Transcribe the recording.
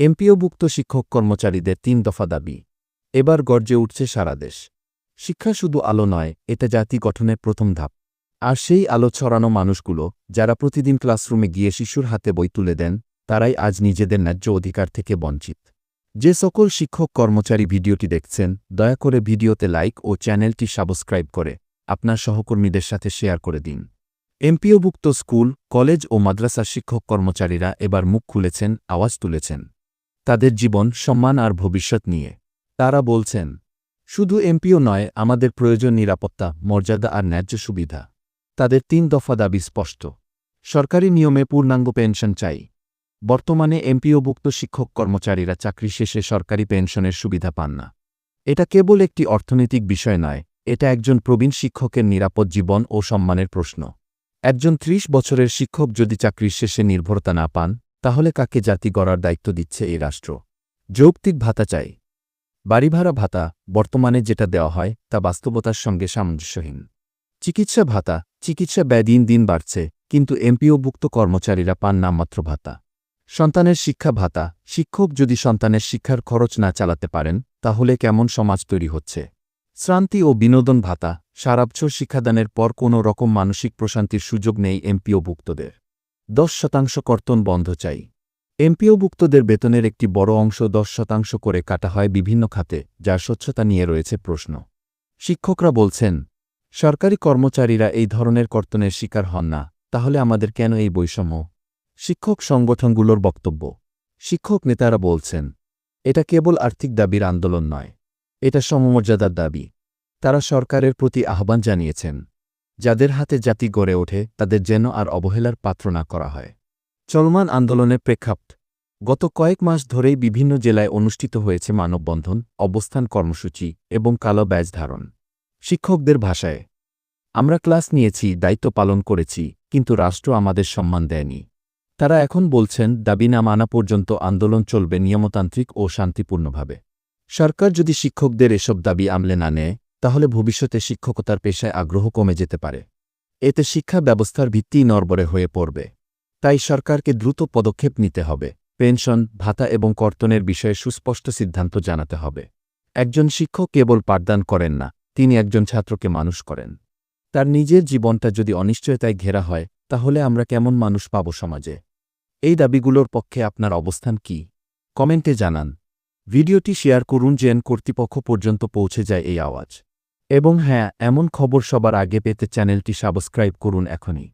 এমপিওভুক্ত শিক্ষক কর্মচারীদের তিন দফা দাবি। এবার গর্জে উঠছে সারা দেশ। শিক্ষা শুধু আলো নয় এটা জাতি গঠনের প্রথম ধাপ। আর সেই আলো ছড়ানো মানুষগুলো, যারা প্রতিদিন ক্লাসরুমে গিয়ে শিশুর হাতে বই তুলে দেন, তারাই আজ নিজেদের ন্যায্য অধিকার থেকে বঞ্চিত। যে সকল শিক্ষক কর্মচারী ভিডিওটি দেখছেন, দয়া করে ভিডিওতে লাইক ও চ্যানেলটি সাবস্ক্রাইব করে আপনার সহকর্মীদের সাথে শেয়ার করে দিন। এমপিওভুক্ত স্কুল, কলেজ ও মাদ্রাসার শিক্ষক কর্মচারীরা এবার মুখ খুলেছেন, আওয়াজ তুলেছেন। তাদের জীবন, সম্মান আর ভবিষ্যৎ নিয়ে। তারা বলছেন, শুধু এমপিও নয়, আমাদের প্রয়োজন নিরাপত্তা, মর্যাদা আর ন্যায্য সুবিধা। তাদের তিন দফা দাবি স্পষ্ট। সরকারি নিয়মে পূর্ণাঙ্গ পেনশন চাই। বর্তমানে এমপিওভুক্ত শিক্ষক কর্মচারীরা চাকরি শেষে সরকারি পেনশনের সুবিধা পান না। এটা কেবল একটি অর্থনৈতিক বিষয় নয়, এটা একজন প্রবীণ শিক্ষকের নিরাপদ জীবন ও সম্মানের প্রশ্ন। একজন ত্রিশ বছরের শিক্ষক যদি চাকরির শেষে নির্ভরতা না পান তাহলে কাকে জাতি গড়ার দায়িত্ব দিচ্ছে এই রাষ্ট্র? যৌক্তিক ভাতা চাই। বাড়িভাড়া ভাতা, বর্তমানে যেটা দেওয়া হয়, তা বাস্তবতার সঙ্গে সামঞ্জস্যহীন। চিকিৎসা ভাতা, চিকিৎসা ব্যয় দিন দিন বাড়ছে, কিন্তু এমপিওভুক্ত কর্মচারীরা পান নামমাত্র ভাতা। সন্তানের শিক্ষা ভাতা, শিক্ষক যদি সন্তানের শিক্ষার খরচ না চালাতে পারেন, তাহলে কেমন সমাজ তৈরি হচ্ছে? শ্রান্তি ও বিনোদন ভাতা, সারাবছর শিক্ষাদানের পর কোনো রকম মানসিক প্রশান্তির সুযোগ নেই এমপিওভুক্তদের। দশ শতাংশ কর্তন বন্ধ চাই। এমপিওভুক্তদের বেতনের একটি বড় অংশ দশ শতাংশ করে কাটা হয় বিভিন্ন খাতে, যার স্বচ্ছতা নিয়ে রয়েছে প্রশ্ন। শিক্ষকরা বলছেন, সরকারি কর্মচারীরা এই ধরনের কর্তনের শিকার হন না, তাহলে আমাদের কেন এই বৈষম্য? শিক্ষক সংগঠনগুলোর বক্তব্য। শিক্ষক নেতারা বলছেন, এটা কেবল আর্থিক দাবির আন্দোলন নয়, এটা সমমর্যাদার দাবি। তারা সরকারের প্রতি আহ্বান জানিয়েছেন। যাদের হাতে জাতি গড়ে ওঠে, তাদের যেন আর অবহেলার পাত্র না করা হয়। চলমান আন্দোলনের প্রেক্ষাপট। গত কয়েক মাস ধরেই বিভিন্ন জেলায় অনুষ্ঠিত হয়েছে মানববন্ধন, অবস্থান কর্মসূচি এবং কালো ব্যাজ ধারণ। শিক্ষকদের ভাষায়, আমরা ক্লাস নিয়েছি, দায়িত্ব পালন করেছি, কিন্তু রাষ্ট্র আমাদের সম্মান দেয়নি। তারা এখন বলছেন, দাবি না মানা পর্যন্ত আন্দোলন চলবে নিয়মতান্ত্রিক ও শান্তিপূর্ণভাবে। সরকার যদি শিক্ষকদের এসব দাবি আমলে না নেয় তাহলে ভবিষ্যতে শিক্ষকতার পেশায় আগ্রহ কমে যেতে পারে। এতে শিক্ষা ব্যবস্থার ভিত্তি নরবরে হয়ে পড়বে। তাই সরকারকে দ্রুত পদক্ষেপ নিতে হবে। পেনশন, ভাতা এবং কর্তনের বিষয়ে সুস্পষ্ট সিদ্ধান্ত জানাতে হবে। একজন শিক্ষক কেবল পাঠদান করেন না, তিনি একজন ছাত্রকে মানুষ করেন। তার নিজের জীবনটা যদি অনিশ্চয়তায় ঘেরা হয়, তাহলে আমরা কেমন মানুষ পাব সমাজে? এই দাবিগুলোর পক্ষে আপনার অবস্থান কি? কমেন্টে জানান। ভিডিওটি শেয়ার করুন যেন কর্তৃপক্ষ পর্যন্ত পৌঁছে যায় এই আওয়াজ। এবং হ্যাঁ এমন খবর সবার আগে পেতে চ্যানেলটি সাবস্ক্রাইব করুন এখনই।